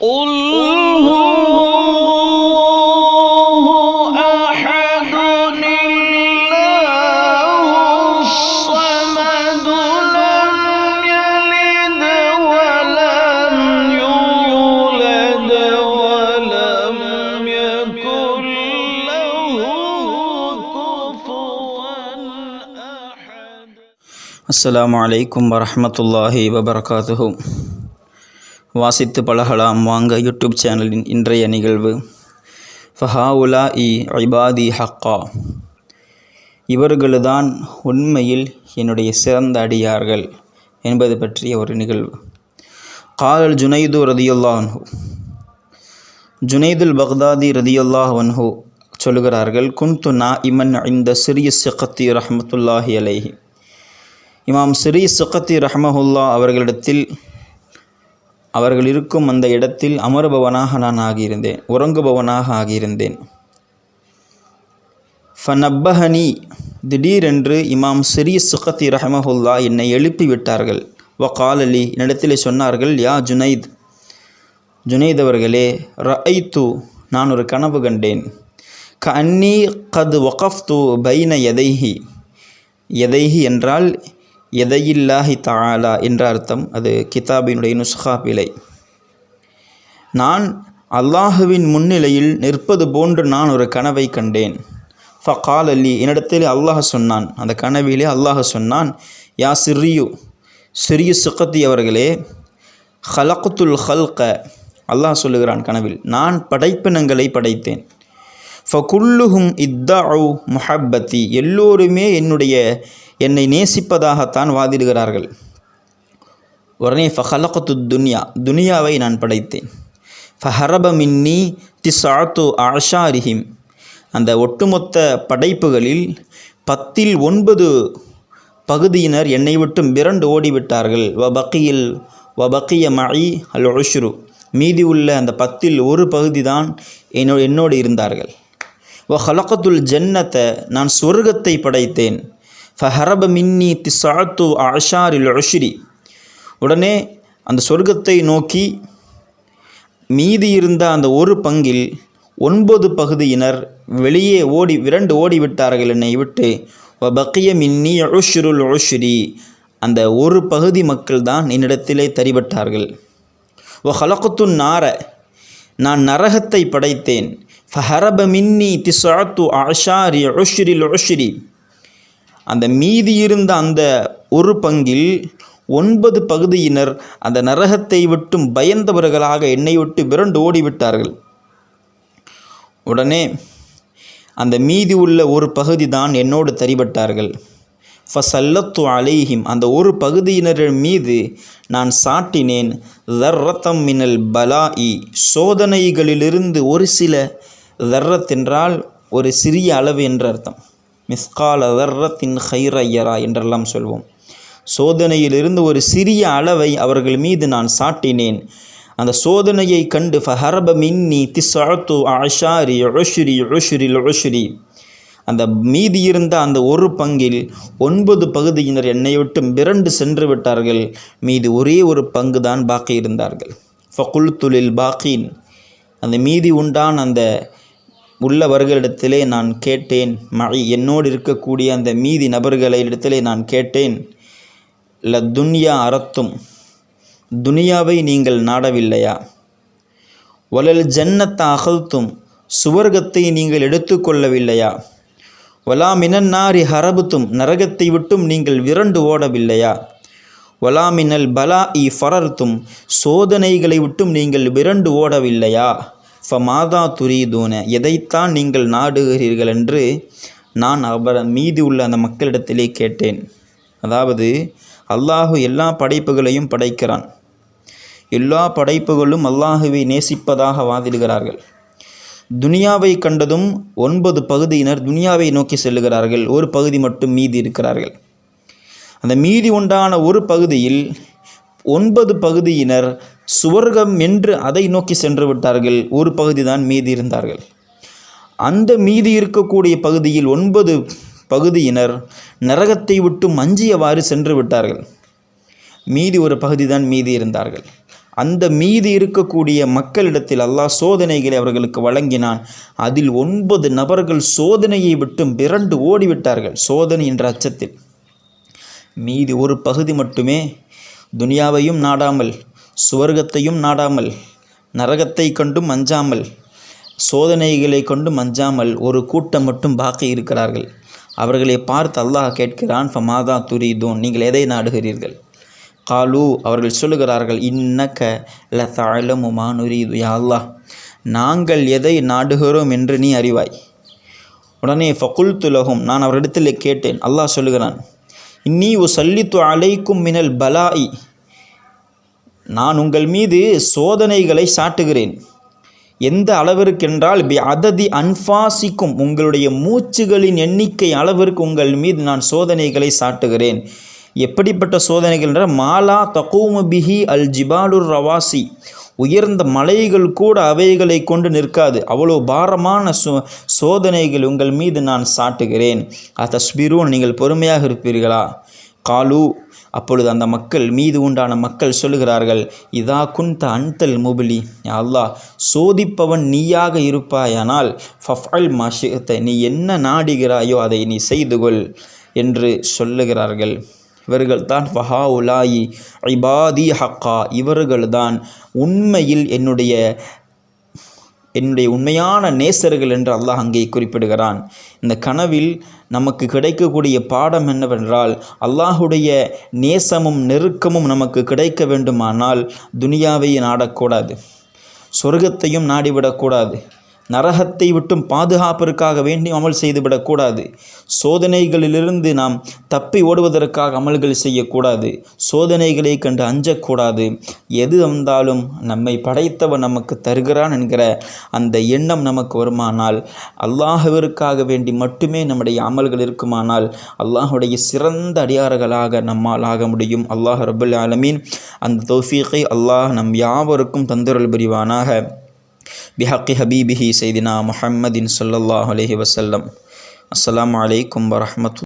قل هو الله أحد الله الصمد لم يلد ولم يولد ولم يكن له كفوا أحد السلام عليكم ورحمة الله وبركاته. வாசித்து பழகலாம். வாங்க யூடியூப் சேனலின் இன்றைய நிகழ்வு. ஃபஹாவுலா இ ஐபாதி ஹக்கா. இவர்கள்தான் உண்மையில் என்னுடைய சிறந்த அடியார்கள் என்பது பற்றிய ஒரு நிகழ்வு. காலல் ஜுனைது ரதியுல்லாஹு ஜுனைதுல் பக்தாதி ரதியுல்லாஹ் வன்ஹு சொல்லுகிறார்கள் குன்து நா இமன் இந்த சிறிய சிக்கத்தி ரஹமத்துல்லாஹி அலேஹி. இமாம் சிறீ சுகத்தி ரஹமஹுல்லா அவர்களிடத்தில் அவர்கள் இருக்கும் அந்த இடத்தில் அமருபவனாக நான் ஆகியிருந்தேன் உறங்குபவனாக ஆகியிருந்தேன். ஃபனப்பஹனி திடீரென்று இமாம் சிறீ சுகத்தி ரஹமஹுல்லா என்னை எழுப்பி விட்டார்கள் காலலி என்னிடத்தில் சொன்னார்கள் யா ஜுனைத் ஜுனைத் அவர்களே ரஐத்து நான் ஒரு கனவு கண்டேன். க அன்னி கது வகஃப்து பைன எதைஹி எதைஹி என்றால் எதையில்லாஹி தாலா என்ற அர்த்தம் அது கிதாபினுடைய நுஸ்ஹா பிழை. நான் அல்லாஹுவின் முன்னிலையில் நிற்பது போன்று நான் ஒரு கனவை கண்டேன். ஃபகால் அலி என்னிடத்தில் அல்லாஹ் சொன்னான். அந்த கனவிலே அல்லாஹ் சொன்னான் யா சிறியு சிறிய சுகத்தி அவர்களே ஹலக்குத்துல் ஹல்க. அல்லாஹ் சொல்லுகிறான் கனவில் நான் படைப்பினங்களை படைத்தேன். ஃபகுல்லுஹும் இத்தாவு முஹப்பத்தி. எல்லோருமே என்னுடைய என்னை நேசிப்பதாகத்தான் வாதிடுகிறார்கள். உடனே ஃபஹலகத்து துன்யா துனியாவை நான் படைத்தேன். ஃபஹரப மின்னி திசாத்து ஆஷாரிஹிம் அந்த ஒட்டுமொத்த படைப்புகளில் பத்தில் ஒன்பது பகுதியினர் என்னை விட்டு மிரண்டு ஓடிவிட்டார்கள். வ பக்கியில் வ பக்கிய மழி அல் ஒஷுரு மீதி உள்ள அந்த பத்தில் ஒரு பகுதி தான் என்னோ என்னோடு இருந்தார்கள். வ ஹலகத்துல் ஜன்னத்தை நான் சொர்க்கத்தை படைத்தேன். ஃபஹரப மின்னி திசாத்து அஷாரில் ஒஷிரி உடனே அந்த சொர்க்கத்தை நோக்கி மீதி இருந்த அந்த ஒரு பங்கில் ஒன்பது பகுதியினர் வெளியே ஓடி விரண்டு ஓடிவிட்டார்கள் என்னை விட்டு. வ பக்கிய மின்னி ஒஷுருல் ஒஷுரி அந்த ஒரு பகுதி மக்கள் தான் என்னிடத்திலே தரிபட்டார்கள். ஒ ஹலக்குத்துன் நார நான் நரகத்தை படைத்தேன். ஃபஹரப மின்னி திசாத்து ஆஷாரி ஒஷுரில் ஒஷுரி அந்த மீதி இருந்த அந்த ஒரு பங்கில் ஒன்பது பகுதியினர் அந்த நரகத்தை விட்டும் பயந்தவர்களாக என்னை விட்டு விரண்டு ஓடிவிட்டார்கள். உடனே அந்த மீதி உள்ள ஒரு பகுதி தான் என்னோடு தறிபட்டார்கள். ஃபசல்லத்து அலைஹிம் அந்த ஒரு பகுதியினரின் மீது நான் சாட்டினேன். தர்ரத்தம் மினல் பலா இ சோதனைகளிலிருந்து ஒரு சில தர்ரத் என்றால் ஒரு சிறிய அளவு என்ற அர்த்தம். மிஸ்கால தர்ரத்தின் ஹைரையரா என்றெல்லாம் சொல்வோம். சோதனையிலிருந்து ஒரு சிறிய அளவை அவர்கள் மீது நான் சாட்டினேன். அந்த சோதனையை கண்டு ஃபஹரப மின்னி திசாத்து ஆஷாரி ஒஷுரி ஒஷுரி ஒஷுரி அந்த மீதி இருந்த அந்த ஒரு பங்கில் ஒன்பது பகுதியினர் என்னை விட்டு மிரண்டு சென்று விட்டார்கள். மீது ஒரே ஒரு பங்கு தான் பாக்கி இருந்தார்கள். ஃபகுல் துலில் பாக்கீன் அந்த மீதி உண்டான் அந்த உள்ளவர்களிடத்திலே நான் கேட்டேன். மழை என்னோடு இருக்கக்கூடிய அந்த மீதி நபர்களிடத்திலே நான் கேட்டேன். ல துன்யா அறத்தும் துனியாவை நீங்கள் நாடவில்லையா? வலல் ஜன்னத்த அகழ்த்தும் சுவர்க்கத்தை நீங்கள் எடுத்துக்கொள்ளவில்லையா வலா மினன்னாரி ஹரபுத்தும் நரகத்தை விட்டும் நீங்கள் விரண்டு ஓடவில்லையா? வலாமினல் பலா இ ஃபரர்த்தும் சோதனைகளை விட்டும் நீங்கள் விரண்டு ஓடவில்லையா? ஃப மாதா துரீதூன எதைத்தான் நீங்கள் நாடுகிறீர்கள் என்று நான் அவர் மீதி உள்ள அந்த மக்களிடத்திலே கேட்டேன். அதாவது அல்லாஹு எல்லா படைப்புகளையும் படைக்கிறான். எல்லா படைப்புகளும் அல்லாஹுவை நேசிப்பதாக வாதிடுகிறார்கள். துனியாவை கண்டதும் ஒன்பது பகுதியினர் துனியாவை நோக்கி செல்லுகிறார்கள். ஒரு பகுதி மட்டும் மீதி இருக்கிறார்கள். அந்த மீதி உண்டான ஒரு பகுதியில் ஒன்பது பகுதியினர் சுவர்க்கம் என்று அதை நோக்கி சென்று விட்டார்கள். ஒரு பகுதி தான் மீதி இருந்தார்கள். அந்த மீதி இருக்கக்கூடிய பகுதியில் ஒன்பது பகுதியினர் நரகத்தை விட்டு மஞ்சியவாறு சென்று விட்டார்கள். மீதி ஒரு பகுதி தான் மீதி இருந்தார்கள். அந்த மீதி இருக்கக்கூடிய மக்களிடத்தில் அல்லாஹ் சோதனைகளை அவர்களுக்கு வழங்கினான். அதில் ஒன்பது நபர்கள் சோதனையை விட்டு விரண்டு ஓடிவிட்டார்கள். சோதனை என்ற அச்சத்தில் மீதி ஒரு பகுதி மட்டுமே துனியாவையும் நாடாமல் சுவர்க்கத்தையும் நாடாமல் நரகத்தை கண்டும் அஞ்சாமல் சோதனைகளை கொண்டும் மஞ்சாமல் ஒரு கூட்டம் மட்டும் பாக்கி இருக்கிறார்கள். அவர்களை பார்த்து அல்லாஹ் கேட்கிறான் ஃபமாதா துரிதோன்? நீங்கள் எதை நாடுகிறீர்கள்? காலு அவர்கள் சொல்லுகிறார்கள் இன்னக்க ல தழமுமா நுரீது. யா அல்லாஹ் நாங்கள் எதை நாடுகிறோம் என்று நீ அறிவாய். உடனே ஃபகுல் துலகும் நான் அவரிடத்தில் கேட்டேன். அல்லாஹ் சொல்லுகிறான் இன்னி உ சல்லித்து அலைக்கும் மினல் பலாயி நான் உங்கள் மீது சோதனைகளை சாட்டுகிறேன். எந்த அளவிற்கென்றால் பி அததி அன்பாசிக்கும் உங்களுடைய மூச்சுகளின் எண்ணிக்கை அளவிற்கு உங்கள் மீது நான் சோதனைகளை சாட்டுகிறேன். எப்படிப்பட்ட சோதனைகள் என்றால் மாலா தகூம பிஹி அல் ஜிபாலுர் ரவாசி. உயர்ந்த மலைகள் கூட அவைகளை கொண்டு நிற்காது. அவ்வளோ பாரமான சோ சோதனைகள் உங்கள் மீது நான் சாட்டுகிறேன். அத்தஸ்பீரும் நீங்கள் பொறுமையாக இருப்பீர்களா? காலு. அப்பொழுது அந்த மக்கள் மீது உண்டான மக்கள் சொல்லுகிறார்கள் இதா குந்த அன்தல் முபிலி. யா அல்லாஹ் சோதிப்பவன் நீயாக இருப்பாயானால் ஃபஃபல் மாஷிகத்தை நீ என்ன நாடுகிறாயோ அதை நீ செய்து கொள் என்று சொல்லுகிறார்கள். இவர்கள் தான் ஃபஹா உலாயி ஐபாதி ஹக்கா இவர்கள்தான் உண்மையில் என்னுடைய என்னுடைய உண்மையான நேசர்கள் என்று அல்லாஹ் அங்கே குறிப்பிடுகிறான். இந்த கனவில் நமக்கு கிடைக்கக்கூடிய பாடம் என்னவென்றால் அல்லாஹுடைய நேசமும் நெருக்கமும் நமக்கு கிடைக்க வேண்டுமானால் துனியாவை நாடக்கூடாது. சொர்க்கத்தையும் நாடிவிடக்கூடாது. நரகத்தை விட்டும் பாதுகாப்பிற்காக வேண்டி அமல் செய்துவிடக்கூடாது. சோதனைகளிலிருந்து நாம் தப்பி ஓடுவதற்காக அமல்கள் செய்யக்கூடாது. சோதனைகளை கண்டு அஞ்சக்கூடாது. எது வந்தாலும் நம்மை படைத்தவன் நமக்கு தருகிறான் என்கிற அந்த எண்ணம் நமக்கு வருமானால் அல்லாஹவிற்காக வேண்டி மட்டுமே நம்முடைய அமல்கள் இருக்குமானால் அல்லாஹுடைய சிறந்த அடியார்களாக நம்மால் ஆக முடியும். அல்லாஹ் ரபுல் ஆலமீன். அந்த தௌஃபீகை அல்லாஹ் நம் யாவருக்கும் தந்தருள் புரிவானாக. بحق حبيبه سيدنا محمد صلى الله عليه وسلم. السلام عليكم ورحمة